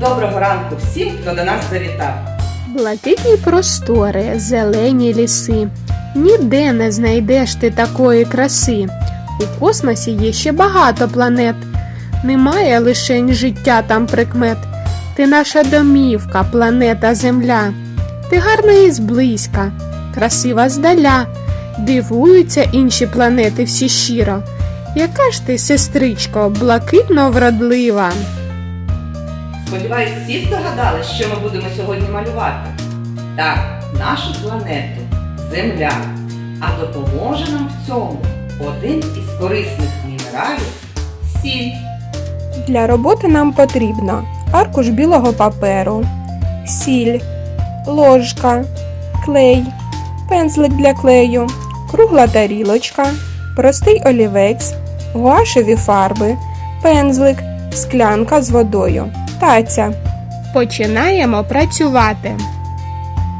Доброго ранку всім, хто до нас завітав. Блакитні простори, зелені ліси. Ніде не знайдеш ти такої краси. У космосі є ще багато планет. Немає лишень життя там прикмет. Ти наша домівка, планета Земля. Ти гарна і зблизька, красива здаля. Дивуються інші планети всі щиро. Яка ж ти, сестричко, блакитно вродлива. Сподіваюсь, всі здогадались, що ми будемо сьогодні малювати. Так, нашу планету Земля. А допоможе нам в цьому один із корисних мінералів сіль. Для роботи нам потрібно аркуш білого паперу, сіль, ложка, клей, пензлик для клею, кругла тарілочка, простий олівець, гуашеві фарби, пензлик, склянка з водою, таця. Починаємо працювати.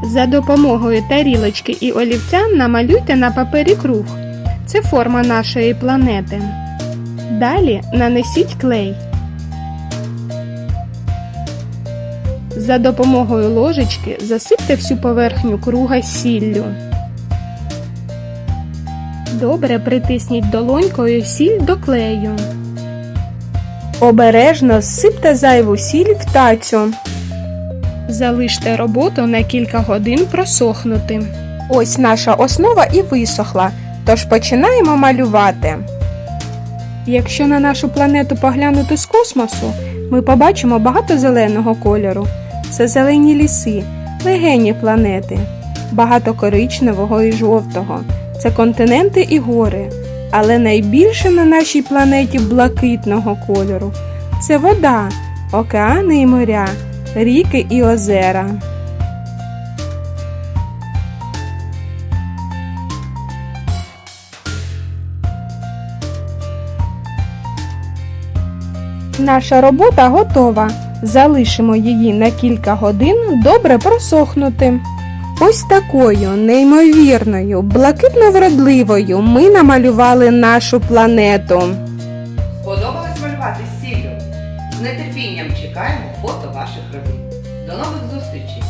За допомогою тарілочки і олівця намалюйте на папері круг. Це форма нашої планети. Далі нанесіть клей. За допомогою ложечки засипте всю поверхню круга сіллю. Добре притисніть долонькою сіль до клею. Обережно зсипте зайву сіль в тацю. Залиште роботу на кілька годин просохнути. Ось наша основа і висохла, тож починаємо малювати. Якщо на нашу планету поглянути з космосу, ми побачимо багато зеленого кольору. Це зелені ліси, легені планети, багато коричневого і жовтого. Це континенти і гори. Але найбільше на нашій планеті блакитного кольору це вода, океани і моря, ріки і озера. Наша робота готова. Залишимо її на кілька годин добре просохнути. Ось такою неймовірною, блакитно-вродливою ми намалювали нашу планету. Сподобалось малювати сіллю? З нетерпінням чекаємо фото ваших робіт. До нових зустрічей!